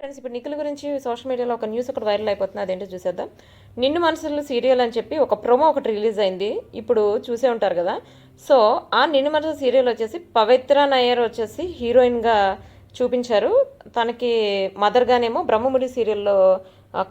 Friends ఇప్పుడు నిఖిల్ గురించి social మీడియాలో ఒక న్యూస్ ఒకటి వైరల్ అయిపోతుంది. అదేంటో చూసేద్దాం. నిన్ను మనసులు సీరియల్ అని చెప్పి ఒక ప్రోమో ఒకటి రిలీజ్ అయింది. ఇప్పుడు చూసే ఉంటారు కదా. సో ఆ నిన్ను మనసు సీరియల్ వచ్చేసి పవిత్ర నయ్యర్ వచ్చేసి హీరోయిన్గా చూపించారు. తనకి మదర్గానేమో బ్రహ్మముడి సీరియల్లో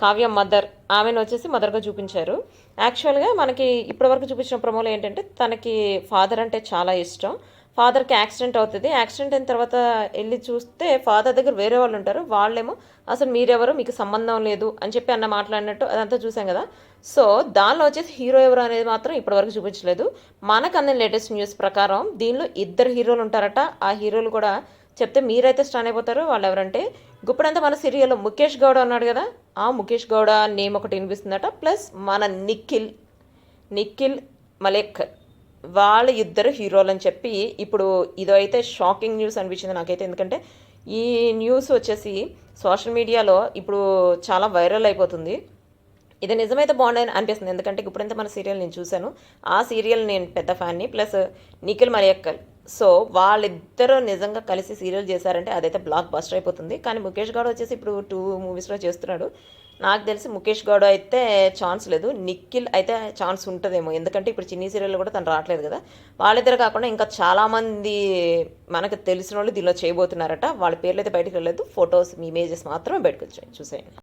కావ్య మదర్ ఆమెను వచ్చేసి మదర్గా చూపించారు. యాక్చువల్గా మనకి ఇప్పటివరకు చూపించిన ప్రమోలు ఏంటంటే తనకి ఫాదర్ అంటే చాలా ఇష్టం. ఫాదర్కి యాక్సిడెంట్ అవుతుంది. యాక్సిడెంట్ అయిన తర్వాత వెళ్ళి చూస్తే ఫాదర్ దగ్గర వేరే వాళ్ళు ఉంటారు. వాళ్ళేమో అసలు మీరెవరు మీకు సంబంధం లేదు అని చెప్పి అన్న మాట్లాడినట్టు అదంతా చూసాం కదా. సో దానిలో వచ్చేసి హీరో ఎవరు అనేది మాత్రం ఇప్పటివరకు చూపించలేదు. మనకు అందిన లేటెస్ట్ న్యూస్ ప్రకారం దీనిలో ఇద్దరు హీరోలు ఉంటారట. ఆ హీరోలు కూడా చెప్తే మీరైతే స్టాన్ అయిపోతారు. వాళ్ళు ఎవరంటే గుప్పుడంతా మన సీరియల్లో ముఖేష్ గౌడ ఉన్నాడు కదా. ఆ ముఖేష్ గౌడ నేమ్ ఒకటి వినిపిస్తుందట. ప్లస్ మన నిఖిల్ నిఖిల్ మలేక్ వాళ్ళ ఇద్దరు హీరోలు అని చెప్పి ఇప్పుడు ఇదైతే షాకింగ్ న్యూస్ అనిపించింది నాకైతే. ఎందుకంటే ఈ న్యూస్ వచ్చేసి సోషల్ మీడియాలో ఇప్పుడు చాలా వైరల్ అయిపోతుంది. ఇది నిజమైతే బాగుండని అనిపిస్తుంది. ఎందుకంటే ఇప్పుడంతా మన సీరియల్ నేను చూశాను. ఆ సీరియల్ నేను పెద్ద ఫ్యాన్ని ప్లస్ నిఖిల్ మరియక్కల్ సో వాళ్ళిద్దరూ నిజంగా కలిసి సీరియల్ చేశారంటే అదైతే బ్లాక్ బస్టర్ అయిపోతుంది. కానీ ముఖేష్ గౌడ్ వచ్చేసి ఇప్పుడు టూ మూవీస్లో చేస్తున్నాడు. నాకు తెలిసి ముఖేష్ గౌడ్ అయితే ఛాన్స్ లేదు. నిఖిల్ అయితే ఛాన్స్ ఉంటుందేమో. ఎందుకంటే ఇప్పుడు చిన్ని సీరియల్ కూడా తను రావట్లేదు కదా. వాళ్ళిద్దరు కాకుండా ఇంకా చాలామంది మనకు తెలిసిన వాళ్ళు దీనిలో చేయబోతున్నారట. వాళ్ళ పేర్లు అయితే బయటకు వెళ్ళలేదు. ఫొటోస్ ఇమేజెస్ మాత్రమే బయటకు వచ్చాయి. చూసేయండి.